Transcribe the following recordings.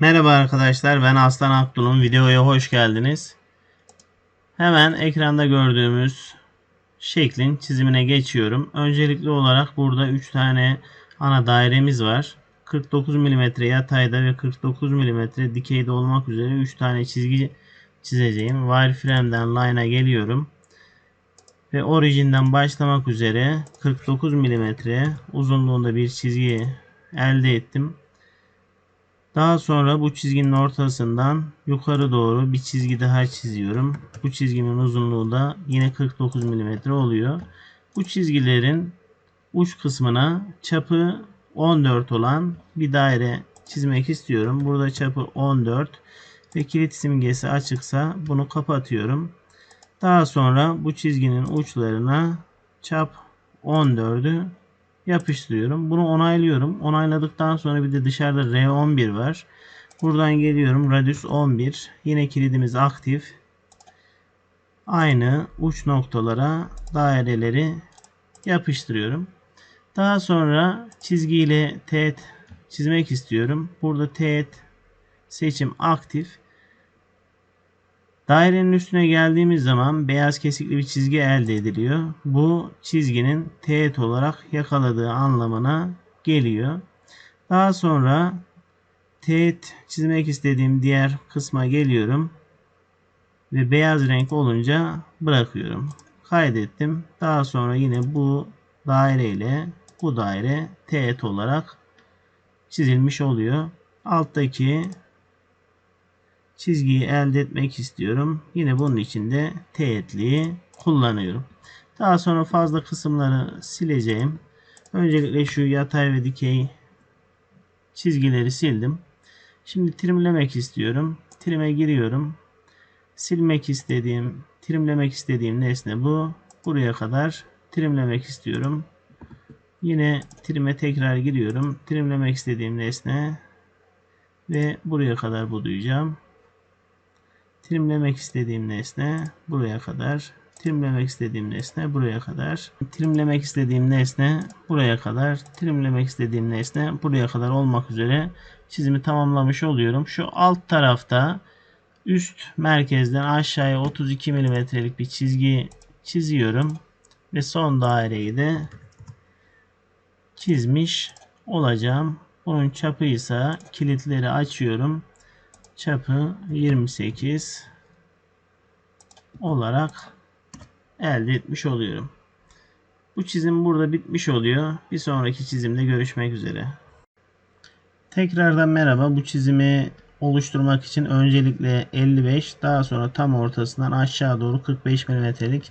Merhaba arkadaşlar ben Aslan Akdul'un videoya hoş geldiniz. Hemen ekranda gördüğümüz şeklin çizimine geçiyorum. Öncelikli olarak burada 3 tane ana dairemiz var. 49 mm yatayda ve 49 mm dikeyde olmak üzere 3 tane çizgi çizeceğim. Wireframe'den line'a geliyorum. Ve orijinden başlamak üzere 49 mm uzunluğunda bir çizgi elde ettim. Daha sonra bu çizginin ortasından yukarı doğru bir çizgi daha çiziyorum. Bu çizginin uzunluğu da yine 49 mm oluyor. Bu çizgilerin uç kısmına çapı 14 olan bir daire çizmek istiyorum. Burada çapı 14 ve kilit simgesi açıksa bunu kapatıyorum. Daha sonra bu çizginin uçlarına çap 14'ü yapıştırıyorum. Bunu onaylıyorum. Onayladıktan sonra bir de dışarıda R11 var. Buradan geliyorum. Radius 11. Yine kilidimiz aktif. Aynı uç noktalara daireleri yapıştırıyorum. Daha sonra çizgiyle teğet çizmek istiyorum. Burada teğet seçim aktif. Dairenin üstüne geldiğimiz zaman beyaz kesikli bir çizgi elde ediliyor. Bu çizginin teğet olarak yakaladığı anlamına geliyor. Daha sonra teğet çizmek istediğim diğer kısma geliyorum. Ve beyaz renk olunca bırakıyorum. Kaydettim. Daha sonra yine bu daire ile bu daire teğet olarak çizilmiş oluyor. Alttaki çizgiyi elde etmek istiyorum. Yine bunun için de teğetliği kullanıyorum. Daha sonra fazla kısımları sileceğim. Öncelikle şu yatay ve dikey çizgileri sildim. Şimdi trimlemek istiyorum. Trim'e giriyorum. Silmek istediğim, trimlemek istediğim nesne bu. Buraya kadar trimlemek istiyorum. Yine trim'e tekrar giriyorum. Trimlemek istediğim nesne ve buraya kadar budayacağım. Trimlemek istediğim nesne buraya kadar. Trimlemek istediğim nesne buraya kadar. Trimlemek istediğim nesne buraya kadar. Trimlemek istediğim nesne buraya kadar olmak üzere çizimi tamamlamış oluyorum. Şu alt tarafta üst merkezden aşağıya 32 mm'lik bir çizgi çiziyorum. Ve son daireyi de çizmiş olacağım. Bunun çapı ise kilitleri açıyorum çapı 28 olarak elde etmiş oluyorum. Bu çizim burada bitmiş oluyor. Bir sonraki çizimde görüşmek üzere. Tekrardan merhaba. Bu çizimi oluşturmak için öncelikle 55 daha sonra tam ortasından aşağı doğru 45 mm'lik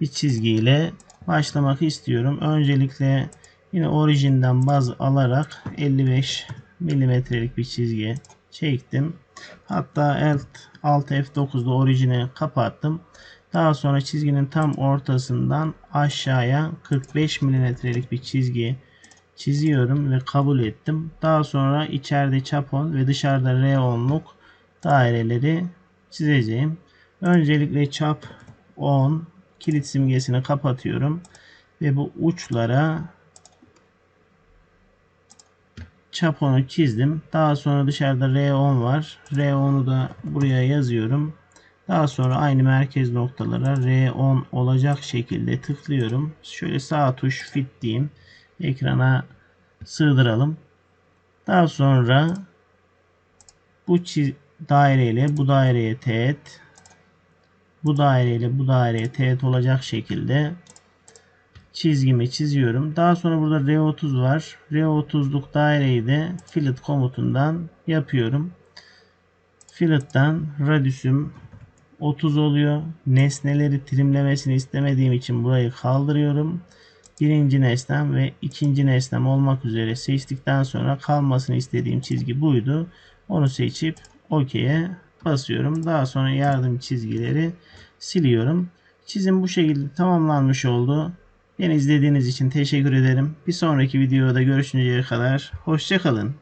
bir çizgiyle başlamak istiyorum. Öncelikle yine orijinden baz alarak 55 mm'lik bir çizgi çektim. Hatta Alt F9'da orijini kapattım. Daha sonra çizginin tam ortasından aşağıya 45 milimetrelik bir çizgi çiziyorum ve kabul ettim. Daha sonra içeride çap 10 ve dışarıda R10'luk daireleri çizeceğim. Öncelikle çap 10 kilit simgesini kapatıyorum ve bu uçlara çaponu çizdim. Daha sonra dışarıda R10 var. R10'u da buraya yazıyorum. Daha sonra aynı merkez noktalara R10 olacak şekilde tıklıyorum. Şöyle sağ tuş fit diyeyim. Ekrana sığdıralım. Daha sonra bu daireyle bu daireye teğet bu daireyle bu daireye teğet olacak şekilde çizgimi çiziyorum. Daha sonra burada R30 var. R30'luk daireyi de fillet komutundan yapıyorum. Fillet'ten radius'um 30 oluyor. Nesneleri trimlemesini istemediğim için burayı kaldırıyorum. Birinci nesnem ve ikinci nesnem olmak üzere seçtikten sonra kalmasını istediğim çizgi buydu. Onu seçip OK'ye basıyorum. Daha sonra yardım çizgileri siliyorum. Çizim bu şekilde tamamlanmış oldu. Beni izlediğiniz için teşekkür ederim. Bir sonraki videoda görüşünceye kadar hoşçakalın.